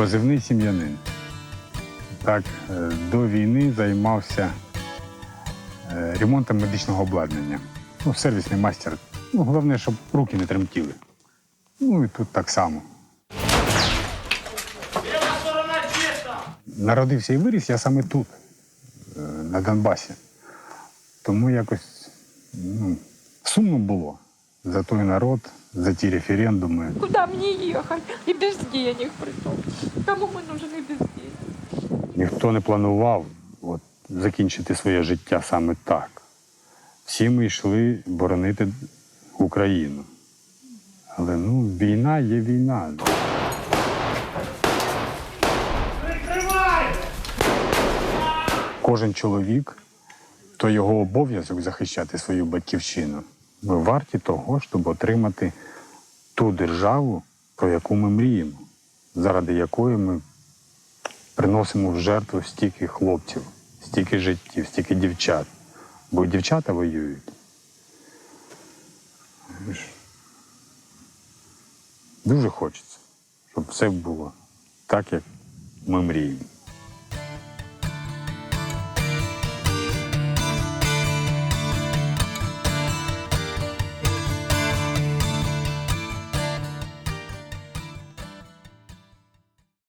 позивний сім'янин. Так, е, до війни займався е, ремонтом медичного обладнання. Ну, сервісний майстер. Ну, головне, щоб руки не тремтіли. Ну і тут так само. Народився і виріс я саме тут, е, на Донбасі. Тому якось ну, сумно було за той народ, за ті референдуми. Куда мне ехать? И без денег притом. Кому мы нужны без денег? Ніхто не планував от, закінчити своє життя саме так. Всі ми йшли боронити Україну. Але ну, війна є війна. Кожен чоловік то його обов'язок захищати свою батьківщину. Ми варті того, щоб отримати ту державу, про яку ми мріємо, заради якої ми приносимо в жертву стільки хлопців, стільки життів, стільки дівчат. Бо дівчата воюють. Дуже хочеться, щоб все було так, як ми мріємо.